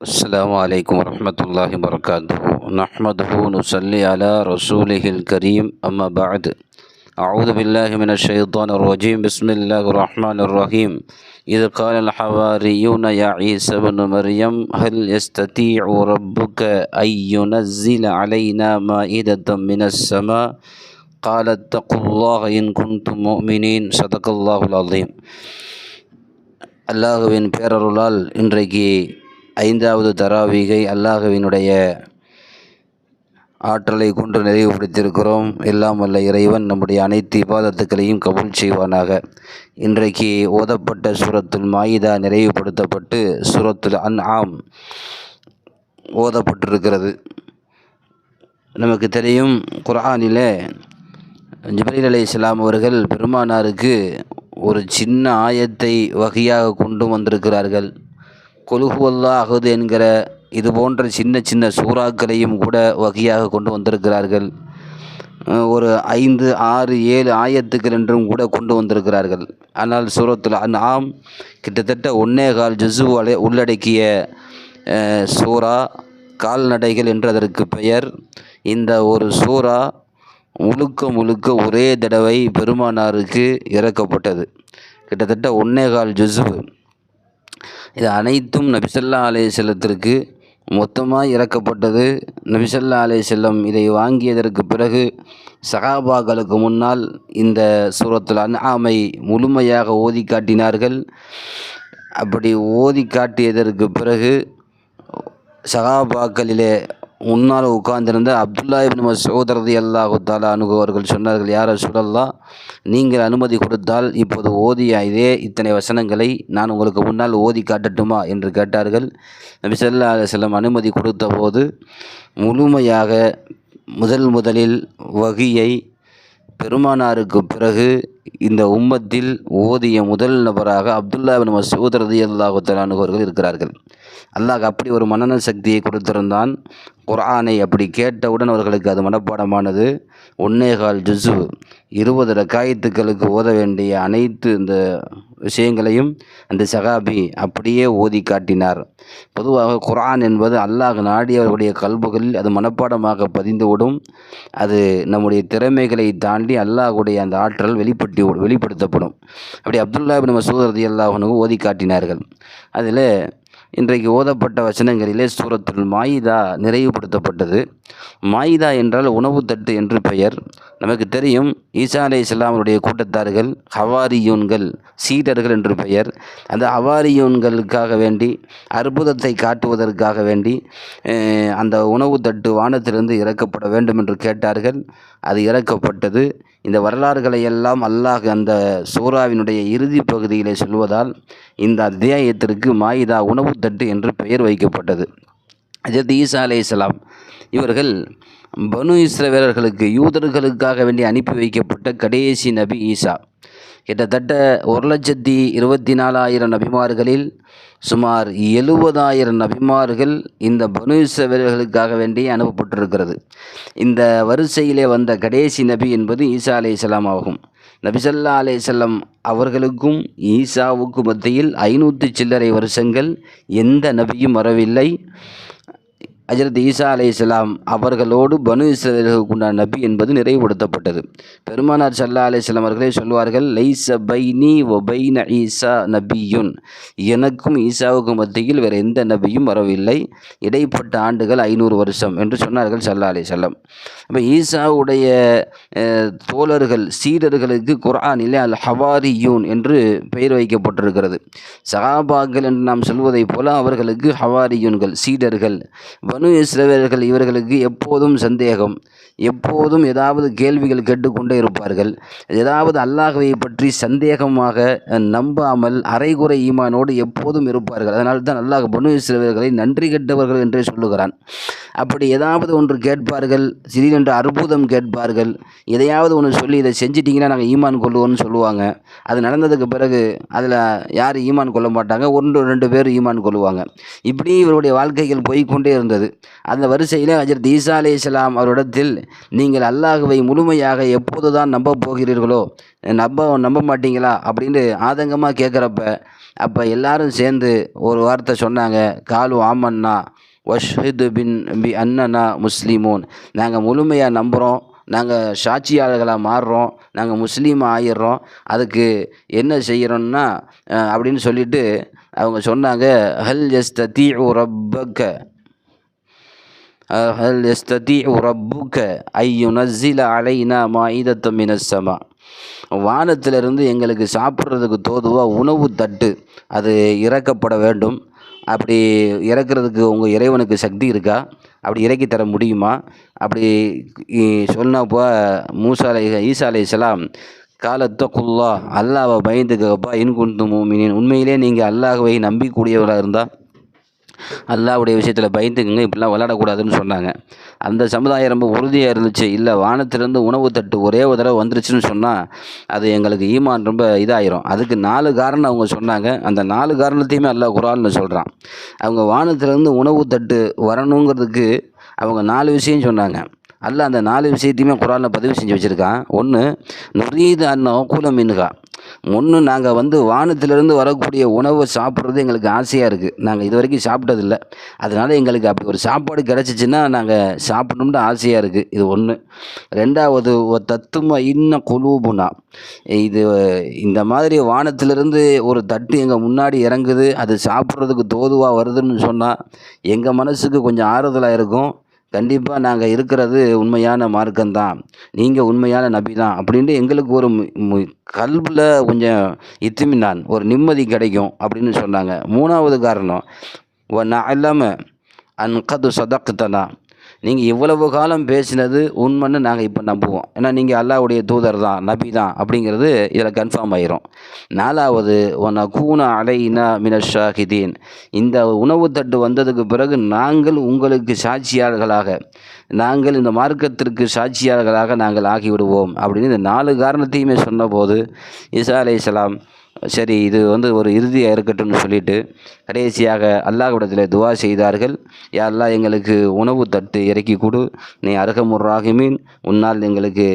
السلام عليكم ورحمة الله وبركاته نحمده ونصلي على رسوله الكريم أما بعد أعوذ بالله من الشيطان الرجيم بسم الله الرحمن الرحيم إذ قال الحواريون يا عيسى بن مريم هل يستطيع ربك أن ينزل علينا مائدة من السماء قال اتقوا الله إن كنتم مؤمنين صدق الله العظيم அல்லாஹுவின் பேரருளால் இன்றைக்கு ஐந்தாவது தராவீகை அல்லாஹுவினுடைய ஆற்றலை கொண்டு நிறைவுபடுத்தியிருக்கிறோம். எல்லாம் வல்ல இறைவன் நம்முடைய அனைத்து இபாதத்துக்களையும் கபூல் செய்வானாக. இன்றைக்கு ஓதப்பட்ட சூரத்துல் மாயிதா நிறைவுபடுத்தப்பட்டு சுரத்துல் அன் ஆம் ஓதப்பட்டிருக்கிறது. நமக்கு தெரியும் குர்ஆனிலே ஜிப்ரீல் அலி இஸ்லாம் அவர்கள் பெருமானாருக்கு ஒரு சின்ன ஆயத்தை வகையாக கொண்டு வந்திருக்கிறார்கள். கொலுகுவல்லாகுது என்கிற இது போன்ற சின்ன சின்ன சூறாக்களையும் கூட வகையாக கொண்டு வந்திருக்கிறார்கள். ஒரு ஐந்து ஆறு ஏழு ஆயத்துக்கள் என்றும் கூட கொண்டு வந்திருக்கிறார்கள். ஆனால் சூரத்தில் நாம் ஆம் கிட்டத்தட்ட ஒன்னே கால் ஜுசு உள்ளடக்கிய சூறா சூரா கால்நடைகள் என்று அதற்கு பெயர். இந்த ஒரு சூரா முழுக்க முழுக்க ஒரே தடவை பெருமானாருக்கு இறக்கப்பட்டது. கிட்டத்தட்ட ஒன்னே கால் ஜுசு இது அனைத்தும் நபிசல்லா அலே செல்லத்திற்கு மொத்தமாக இறக்கப்பட்டது. நபிசல்லா அலே செல்லம் இதை வாங்கியதற்கு பிறகு சகாபாக்களுக்கு முன்னால் இந்த சூரத்தில் அன்ஆமை முழுமையாக ஓதி காட்டினார்கள். அப்படி ஓதி காட்டியதற்கு பிறகு சகாபாக்களிலே முன்னால் உட்கார்ந்திருந்த அப்துல்லா இபின் மசூத் ரதி அல்லாஹு தாலா அனுபவர்கள் சொன்னார்கள் யார் சுடல்லா நீங்கள் அனுமதி கொடுத்தால் இப்போது ஓதிய இதே இத்தனை வசனங்களை நான் உங்களுக்கு முன்னால் ஓதி காட்டட்டுமா? என்று கேட்டார்கள். நபி ஸல்லல்லாஹு அனுமதி கொடுத்த போது முழுமையாக முதல் முதலில் வகியை பெருமானாருக்கு பிறகு இந்த உம்மத்தில் ஓதிய முதல் நபராக அப்துல்லா பின் மசூத் ரதி அல்லாஹு அவர்கள் இருக்கிறார்கள். அல்லாஹ் அப்படி ஒரு மன்னன சக்தியை கொடுத்திருந்தான். குரானை அப்படி கேட்டவுடன் அவர்களுக்கு அது மனப்பாடமானது. ஒன்னேகால் ஜுசு இருபது ரக்காயத்துக்களுக்கு ஓத வேண்டிய அனைத்து இந்த விஷயங்களையும் அந்த சகாபி அப்படியே ஓதி காட்டினார். பொதுவாக குரான் என்பது அல்லாஹ் நாடியவர்களுடைய கல்புகளில் அது மனப்பாடமாக பதிந்துவிடும். அது நம்முடைய திறமைகளை தாண்டி அல்லாஹ்வுடைய அந்த ஆற்றல் வெளிப்பட்டு வெளிப்படுத்தப்படும். அப்படி அப்துல்லா பின் மசூத் ரதி அல்லாஹனுக்கு ஓதி காட்டினார்கள். அதில் இன்றைக்கு ஓதப்பட்ட வசனங்களிலே சூரத்துல் மாயிதா நிறைவுபடுத்தப்பட்டது. மாயிதா என்றால் உணவு தட்டு என்று பெயர். நமக்கு தெரியும் ஈசா அலை இஸ்லாமருடைய கூட்டத்தார்கள் ஹவாரியூன்கள் சீடர்கள் என்று பெயர். அந்த ஹவாரியூன்களுக்காக வேண்டி அற்புதத்தை காட்டுவதற்காக வேண்டி அந்த உணவு தட்டு வானத்திலிருந்து இறக்கப்பட வேண்டும் என்று கேட்டார்கள். அது இறக்கப்பட்டது. இந்த வரலாறுகளை எல்லாம் அல்லாஹ் அந்த சூறாவினுடைய இறுதி பகுதியிலே சொல்வதால் இந்த அத்தியாயத்திற்கு மாயிதா உணவு தட்டு என்று பெயர் வைக்கப்பட்டது. அஜத் ஈசா அலைஹிஸ்ஸலாம் இவர்கள் பனு இஸ்ரவேலர்களுக்கு யூதர்களுக்காக வேண்டி அனுப்பி வைக்கப்பட்ட கடைசி நபி ஈசா. கிட்டத்தட்ட ஒரு லட்சத்தி இருபத்தி நாலாயிரம் நபிமார்களில் சுமார் எழுபதாயிரம் நபிமார்கள் இந்த பனு இஸ்ரவேலர்களுக்காக வேண்டி அனுப்பப்பட்டிருக்கிறது. இந்த வரிசையிலே வந்த கடைசி நபி என்பது ஈசா அலைஹிஸ்ஸலாம் ஆகும். நபிசல்லா அலைஹிஸ்ஸலாம் அவர்களுக்கும் ஈசாவுக்கும் மத்தியில் ஐநூற்றி சில்லறை வருஷங்கள் எந்த நபியும் வரவில்லை. அஜரத் ஈசா அலைஹிஸ்ஸலாம் அவர்களோடு பனு இஸ்ரவேலுக்கு உண்டான நபி என்பது நிறைவுபடுத்தப்பட்டது. பெருமானார் சல்லா அலைஹிஸ்ஸலாம் அவர்களே சொல்வார்கள் லைச பைனி ஒ பைன ஈசா நபியுன். எனக்கும் ஈசாவுக்கும் மத்தியில் வேறு எந்த நபியும் வரவில்லை. இடைப்பட்ட ஆண்டுகள் ஐநூறு வருஷம் என்று சொன்னார்கள் சல்லா அலைஹிஸ்ஸலாம் அப்போ ஈசாவுடைய தோழர்கள் சீடர்களுக்கு குர்ஆனிலே அல் ஹவாரியூன் என்று பெயர் வைக்கப்பட்டிருக்கிறது. சஹாபாக்கள் என்று நாம் சொல்வதைப் போல அவர்களுக்கு ஹவாரியூன்கள் சீடர்கள் பனு இஸ்ரவேலர்கள் இவர்களுக்கு எப்போதும் சந்தேகம். எப்போதும் ஏதாவது கேள்விகள் கேட்டுக்கொண்டே இருப்பார்கள். ஏதாவது அல்லாஹுவை பற்றி சந்தேகமாக நம்பாமல் அரைகுறை ஈமானோடு எப்போதும் இருப்பார்கள். அதனால் தான் அல்லாஹ் பனு சிறுவர்களை நன்றி கெட்டவர்கள் என்றே சொல்லுகிறான். அப்படி ஏதாவது ஒன்று கேட்பார்கள் திடீரென்று அற்புதம் கேட்பார்கள் எதையாவது ஒன்று சொல்லி இதை செஞ்சிட்டிங்கன்னா நாங்கள் ஈமான் கொள்ளுவோம்னு சொல்லுவாங்க. அது நடந்ததுக்கு பிறகு அதில் யார் ஈமான் கொள்ள மாட்டாங்க? ஒன்று ரெண்டு பேர் ஈமான் கொள்ளுவாங்க. இப்படி இவருடைய வாழ்க்கைகள் போய்க்கொண்டே இருந்தது. அந்த வரிசையில் ஹஜரத் ஈசா அலி இஸ்லாம் அவரிடத்தில் நீங்கள் அல்லாஹுவை முழுமையாக எப்போது தான் நம்ப போகிறீர்களோ நம்ப நம்ப மாட்டீங்களா அப்படின்னு ஆதங்கமாக கேட்குறப்ப அப்போ எல்லாரும் சேர்ந்து ஒரு வார்த்தை சொன்னாங்க. காலு ஆமன்னா வஷ்ஹிது பின் பி அண்ணண்ணா முஸ்லிமூன். நாங்கள் முழுமையாக நம்புகிறோம் நாங்கள் சாட்சியாளர்களாக மாறுறோம். நாங்கள் முஸ்லீம் ஆயிடுறோம். அதுக்கு என்ன செய்கிறோன்னா அப்படின்னு சொல்லிட்டு அவங்க சொன்னாங்க ஹல் எஸ் தீ ரப்பக்க. ஹல் يستطيع ربك أن ينزل علينا مائدة من السماء வானத்திலிருந்து எங்களுக்கு சாப்பிட்றதுக்கு தோதுவாக உணவு தட்டு அது இறக்கப்பட வேண்டும் அப்படி இறக்கிறதுக்கு உங்கள் இறைவனுக்கு சக்தி இருக்கா அப்படி இறக்கி தர முடியுமா அப்படி இ- சொன்னப்போ மூசா அலை ஈசா அலை இஸ்லாம் காலத்தக்குல்லா அல்லாவை பயந்துக்கப்பா இன்குண்டு மூமினின் உண்மையிலே நீங்கள் அல்லாஹ்வை நம்பிக்கூடியவராக இருந்தால் அல்லாவுடைய விஷயத்தில் பயந்துக்குங்க இப்படிலாம் விளையாடக்கூடாதுன்னு சொன்னாங்க. அந்த சமுதாயம் ரொம்ப உறுதியாக இருந்துச்சு. இல்லை வானத்திலேருந்து உணவு தட்டு ஒரே ஒரு தடவை வந்துருச்சுன்னு சொன்னால் அது எங்களுக்கு ஈமான் ரொம்ப இதாயிரும். அதுக்கு நாலு காரணம் அவங்க சொன்னாங்க. அந்த நாலு காரணத்தையுமே அல்லாஹ் குரான்னு சொல்கிறான் அவங்க வானத்திலேருந்து உணவு தட்டு வரணுங்கிறதுக்கு அவங்க நாலு விஷயம் சொன்னாங்க. அல்ல அந்த நாலு விஷயத்தையுமே குரானில் பதிவு செஞ்சு வச்சுருக்கான். ஒன்று நுரீது அன்ன கூலம் மின்கா ஒன்று நாங்கள் வந்து வானத்திலிருந்து வரக்கூடிய உணவை சாப்பிட்றது எங்களுக்கு ஆசையாக இருக்குது நாங்கள் இது வரைக்கும் சாப்பிட்டதில்ல. அதனால் எங்களுக்கு அப்படி ஒரு சாப்பாடு கிடச்சிச்சின்னா நாங்கள் சாப்பிடணும்னு ஆசையாக இருக்குது இது ஒன்று ரெண்டாவது ஒரு தத்துவ இன்னும் குழுவுனா இது இந்த மாதிரி வானத்திலிருந்து ஒரு தட்டு எங்கள் முன்னாடி இறங்குது. அது சாப்பிட்றதுக்கு தோதுவாக வருதுன்னு சொன்னால் எங்கள் மனசுக்கு கொஞ்சம் ஆறுதலாக இருக்கும். கண்டிப்பாக நாங்கள் இருக்கிறது உண்மையான மார்க்கம்தான். நீங்கள் உண்மையான நபி தான் அப்படின்ட்டு எங்களுக்கு ஒரு கல்பில் கொஞ்சம் இத்துமினான் ஒரு நிம்மதி கிடைக்கும் அப்படின்னு சொன்னாங்க. மூணாவது காரணம் நான் இல்லாமல் அன்கது சதக்குத்தனா நீங்கள் இவ்வளவு காலம் பேசினது உண்மைன்னு நாங்கள் இப்போ நம்புவோம். ஏன்னா நீங்கள் அல்லாவுடைய தூதர் தான் நபி தான் அப்படிங்கிறது இதில் கன்ஃபார்ம் ஆயிரும். நாலாவது ஒன் அகூன அலைனா மினஷாஹிதீன் இந்த உணவு தட்டு வந்ததுக்கு பிறகு நாங்கள் உங்களுக்கு சாட்சியாளர்களாக நாங்கள் இந்த மார்க்கத்திற்கு சாட்சியாளர்களாக நாங்கள் ஆகிவிடுவோம் அப்படின்னு இந்த நாலு காரணத்தையுமே சொன்னபோது இசா அலை இஸ்லாம் சரி இது வந்து ஒரு இறுதியாக இருக்கட்டும்னு சொல்லிட்டு கடைசியாக அல்லாஹ்விடத்தில் துவா செய்தார்கள். யா அல்லாஹ் எங்களுக்கு உணவு தட்டு இறக்கி கொடு. நீ அருகமுர் ராகிமீன் உன்னால் எங்களுக்கு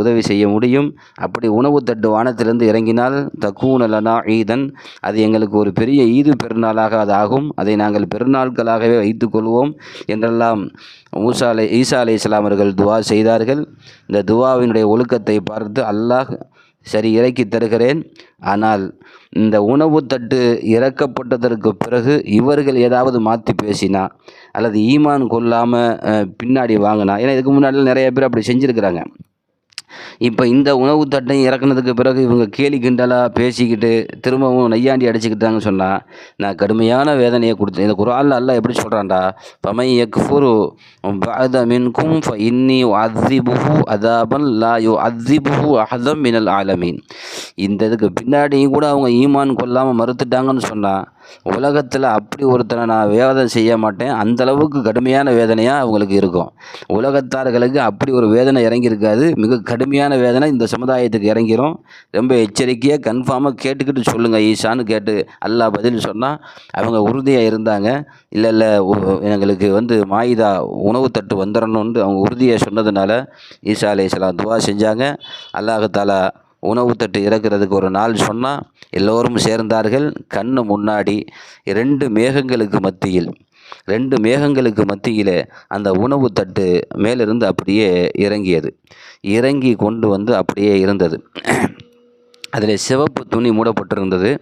உதவி செய்ய முடியும். அப்படி உணவு தட்டு வானத்திலிருந்து இறங்கினால் தக்கூனலனா ஈதன். அது எங்களுக்கு ஒரு பெரிய ஈது பெருநாளாக அது ஆகும். அதை நாங்கள் பெருநாட்களாகவே வைத்துக்கொள்வோம் என்றெல்லாம் மூசா அலை ஈசா அலை இஸ்லாமர்கள் துவா செய்தார்கள். இந்த துவாவினுடைய ஒழுக்கத்தை பார்த்து அல்லாஹ் சரி இறக்கி தருகிறேன். ஆனால் இந்த உணவு தட்டு இறக்கப்பட்டதற்கு பிறகு இவர்கள் ஏதாவது மாற்றி பேசினா அல்லது ஈமான் கொள்ளாமல் பின்னாடி வாங்கினா ஏன்னா இதுக்கு முன்னாடி நிறைய பேர் அப்படி செஞ்சுருக்கிறாங்க. இப்போ இந்த உணவு தட்டையும் இறக்குனதுக்கு பிறகு இவங்க கேலி கிண்டலாக பேசிக்கிட்டு திரும்பவும் நையாண்டி அடிச்சுக்கிட்டாங்கன்னு சொன்னால் நான் கடுமையான வேதனையை கொடுத்தேன். இந்த குரால் அல்ல எப்படி சொல்கிறான்டா பமை எக்ஃபுரு பாத மின்கும் இன்னி அzibuhu அதாபன் லா யு அzibuhu அஹதம் மினல் ஆலமீன். இந்த இதுக்கு பின்னாடியும் கூட அவங்க ஈமான் கொள்ளாமல் மறுத்துட்டாங்கன்னு சொன்னால் உலகத்தில் அப்படி ஒருத்தனை நான் வேதனை செய்ய மாட்டேன். அந்த அளவுக்கு கடுமையான வேதனையாக அவங்களுக்கு இருக்கும். உலகத்தார்களுக்கு அப்படி ஒரு வேதனை இறங்கியிருக்காது. மிக கடுமையான வேதனை இந்த சமுதாயத்துக்கு இறங்கிரும். ரொம்ப எச்சரிக்கையாக கன்ஃபார்மாக கேட்டுக்கிட்டு சொல்லுங்கள் ஈஷான்னு கேட்டு அல்லாஹ் பதில் சொன்னால் அவங்க உறுதியாக இருந்தாங்க. இல்லை இல்லை எங்களுக்கு வந்து மாயிதா உணவு தட்டு வந்துடணும்னு அவங்க உறுதியாக சொன்னதுனால ஈசா அலைஹிஸ்ஸலாம் துவா செஞ்சாங்க. அல்லாஹத்தாலா உணவு தட்டு இறக்கிறதுக்கு ஒரு நாள் சொன்னால் எல்லோரும் சேர்ந்தார்கள். கண்ணு முன்னாடி ரெண்டு மேகங்களுக்கு மத்தியில் ரெண்டு மேகங்களுக்கு மத்தியில் அந்த உணவு தட்டு மேலிருந்து அப்படியே இறங்கியது. இறங்கி கொண்டு வந்து அப்படியே இருந்தது. அதில் சிவப்பு துணி மூடப்பட்டிருந்தது.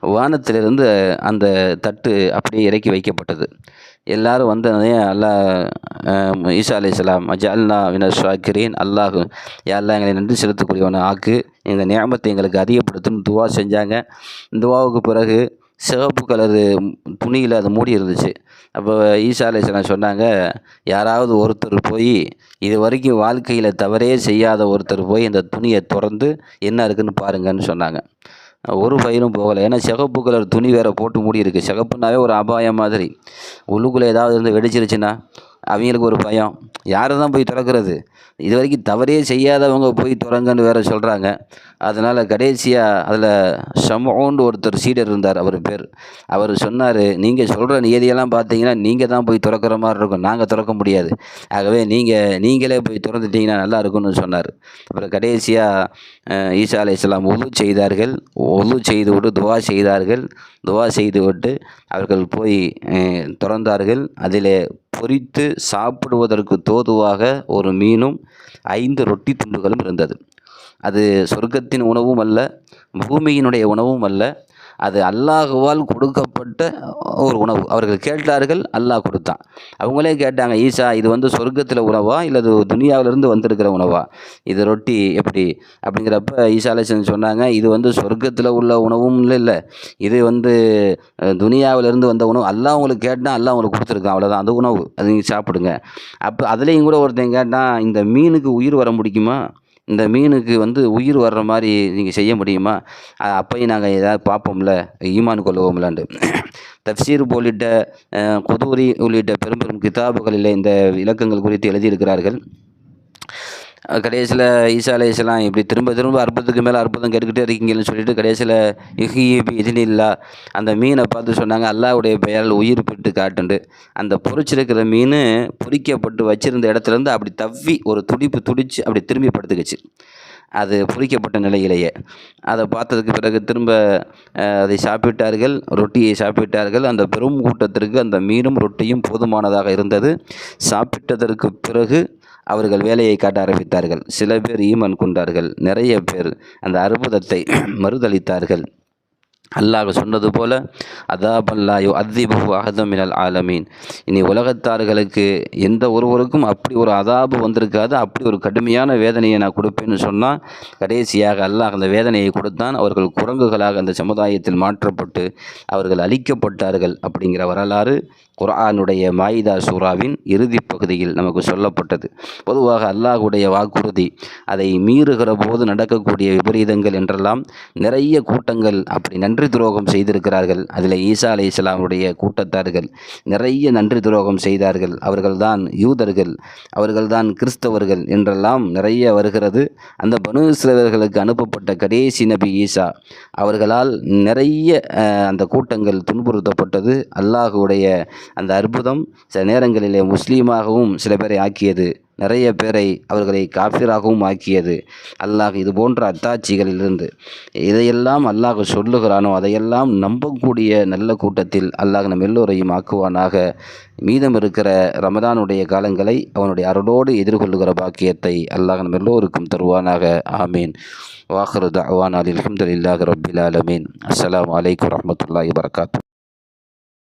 வானத்திலிருந்து அந்த தட்டு அப்படியே இறக்கி வைக்கப்பட்டது. எல்லாரும் வந்ததே அல்லாஹ் அஹ், ஈசா அலைஹிஸ்ஸலாம் அஜஅல்னா மின ஷாக்கிரீன். அல்லாஹ் யா எங்களை நன்றி செலுத்தக்கூடியவனை ஆக்கு. இந்த நியமத்தை எங்களுக்கு அதிகப்படுத்துன்னு துவா செஞ்சாங்க. துவாவுக்கு பிறகு சிவப்பு கலரு துணியில் அது மூடி இருந்துச்சு. அப்போ ஈசா அலைஹிஸ்ஸலாம் சொன்னாங்க யாராவது ஒருத்தர் போய் இது வரைக்கும் வாழ்க்கையில் தவறே செய்யாத ஒருத்தர் போய் இந்த துணியை திறந்து என்ன இருக்குதுன்னு பாருங்கன்னு சொன்னாங்க. ஒரு பயிரும் போகலை. ஏன்னா சிகப்பு கலர் துணி வேற போட்டு மூடி இருக்குது சிகப்புனாவே ஒரு அபாயம் மாதிரி. உள்ளுக்குள்ளே ஏதாவது இருந்து வெடிச்சிருச்சுன்னா அவங்களுக்கு ஒரு பயம். யாரை தான் போய் திறக்கிறது? இது வரைக்கும் தவறே செய்யாதவங்க போய் திறங்கன்னு வேற சொல்கிறாங்க அதனால் கடைசியாக அதில் ஷமோன்னு ஒருத்தர் சீடர் இருந்தார் அவர் பேர். அவர் சொன்னார் நீங்கள் சொல்கிற நியதியெல்லாம் பார்த்தீங்கன்னா நீங்கள் தான் போய் திறக்கிற மாதிரி இருக்கும். நாங்கள் திறக்க முடியாது. ஆகவே நீங்கள் நீங்களே போய் திறந்துட்டீங்கன்னா நல்லா இருக்கும்னு சொன்னார். அப்புறம் கடைசியாக ஈசா அலை இஸ்லாம் ஒலு செய்தார்கள். ஒலு செய்து விட்டு துவா செய்தார்கள். துவா செய்து விட்டு அவர்கள் போய் திறந்தார்கள். அதில் பொறித்து சாப்பிடுவதற்கு தோதுவாக ஒரு மீனும் ஐந்து ரொட்டி துண்டுகளும் இருந்தது. அது சொர்க்கத்தின் உணவும் அல்ல பூமியினுடைய உணவும் அல்ல அது அல்லாஹுவால் கொடுக்கப்பட்ட ஒரு உணவு. அவர்கள் கேட்டார்கள் அல்லாஹ் கொடுத்தான். அவங்களே கேட்டாங்க ஈசா இது வந்து சொர்க்கத்தில் உணவா? இல்லை இது துனியாவிலிருந்து வந்திருக்கிற உணவா? இது ரொட்டி எப்படி? அப்படிங்கிறப்ப ஈசா அலைசன் சொன்னாங்க இது வந்து சொர்க்கத்தில் உள்ள உணவும் இல்லை இல்லை. இது வந்து அஹ், துனியாவிலிருந்து வந்த உணவு. அல்லாஹ் உங்களுக்கு கேட்டால் அல்லாஹ் உங்களுக்கு கொடுத்துருக்கான். அவ்வளோதான் அது உணவு. அது நீங்கள் சாப்பிடுங்க. அப்போ அதுலேயும் கூட ஒருத்தன் கேட்டான் இந்த மீனுக்கு உயிர் வர முடியுமா இந்த மீனுக்கு வந்து உயிர் வர்ற மாதிரி நீங்கள் செய்ய முடியுமா? அப்பையும் அப்பயும் நாங்கள் ஏதாவது பார்ப்போம்ல ஈமான் கொள்வோம்லான்ட்டு. தப்சீர் உள்ளிட்ட குதூரி உள்ளிட்ட பெரும் பெரும் கிதாபுகளில் இந்த இலக்கங்கள் குறித்து எழுதியிருக்கிறார்கள். கடைசியில் ஈசா அலையாம் இப்படி திரும்ப திரும்ப அற்புதத்துக்கு மேலே அற்புதம் கேட்டுக்கிட்டே இருக்கீங்கன்னு சொல்லிட்டு கடைசியில் இஹிபி இதுனில்லா அந்த மீனை பார்த்து சொன்னாங்க அல்லாவுடைய பெயரால் உயிர் பெற்று காட்டுண்டு. அந்த பொறிச்சிருக்கிற மீன் பொறிக்கப்பட்டு வச்சிருந்த இடத்துலேருந்து அப்படி தவ்வி ஒரு துடிப்பு துடிச்சு அப்படி திரும்பி படுத்துக்கிச்சு. அது பொறிக்கப்பட்ட நிலையிலேயே. அதை பார்த்ததுக்கு பிறகு திரும்ப அதை சாப்பிட்டார்கள் ரொட்டியை சாப்பிட்டார்கள். அந்த பெரும் கூட்டத்திற்கு அந்த மீனும் ரொட்டியும் போதுமானதாக இருந்தது. சாப்பிட்டதற்கு பிறகு அவர்கள் வேலையை காட்ட ஆரம்பித்தார்கள். சில பேர் ஈமன் கொண்டார்கள். நிறைய பேர் அந்த அற்புதத்தை மறுதளித்தார்கள். அல்லாஹ் சொன்னது போல அதாபல்லாயோ அத்திபு அகதமினல் ஆலமீன். இனி உலகத்தார்களுக்கு எந்த ஒருவருக்கும் அப்படி ஒரு அதாபு வந்திருக்காது. அப்படி ஒரு கடுமையான வேதனையை நான் கொடுப்பேன்னு சொன்னால் கடைசியாக அல்லாஹ் அந்த வேதனையை கொடுத்தான். அவர்கள் குரங்குகளாக அந்த சமுதாயத்தில் மாற்றப்பட்டு அவர்கள் அழிக்கப்பட்டார்கள் அப்படிங்கிற வரலாறு குரானுடைய மாயிதா சூராவின் இறுதி பகுதியில் நமக்கு சொல்லப்பட்டது. பொதுவாக அல்லாஹுடைய வாக்குறுதி அதை மீறுகிற போது நடக்கக்கூடிய விபரீதங்கள் என்றெல்லாம் நிறைய கூட்டங்கள் அப்படி நன்றி துரோகம் செய்திருக்கிறார்கள். அதில் ஈசா அலை இஸ்லாமுடைய கூட்டத்தார்கள் நிறைய நன்றி துரோகம் செய்தார்கள். அவர்கள்தான் யூதர்கள் அவர்கள்தான் கிறிஸ்தவர்கள் என்றெல்லாம் நிறைய வருகிறது. அந்த பனுசிலவர்களுக்கு அனுப்பப்பட்ட கடைசி நபி ஈசா அவர்களால் நிறைய அந்த கூட்டங்கள் துன்புறுத்தப்பட்டது. அல்லாஹுடைய அந்த அற்புதம் சில நேரங்களிலே முஸ்லீமாகவும் சில பேரை ஆக்கியது. நிறைய பேரை அவர்களை காஃபிராகவும் ஆக்கியது. அல்லாஹ் இது போன்ற அத்தாட்சிகளிலிருந்து இதையெல்லாம் அல்லாஹ் சொல்லுகிறானோ அதையெல்லாம் நம்பக்கூடிய நல்ல கூட்டத்தில் அல்லாஹ் நம் எல்லோரையும் ஆக்குவானாக. மீதம் இருக்கிற ரமதானுடைய காலங்களை அவனுடைய அருளோடு எதிர்கொள்ளுகிற பாக்கியத்தை அல்லாஹ் நம் எல்லோருக்கும் தருவானாக. ஆமீன். வாஹரு தவான் அலி அலமதுல்லாஹ் ரபில் ஆலமீன். அஸ்லாம் வலைக்கம் வரமத்துல்லாஹி வரகாத்து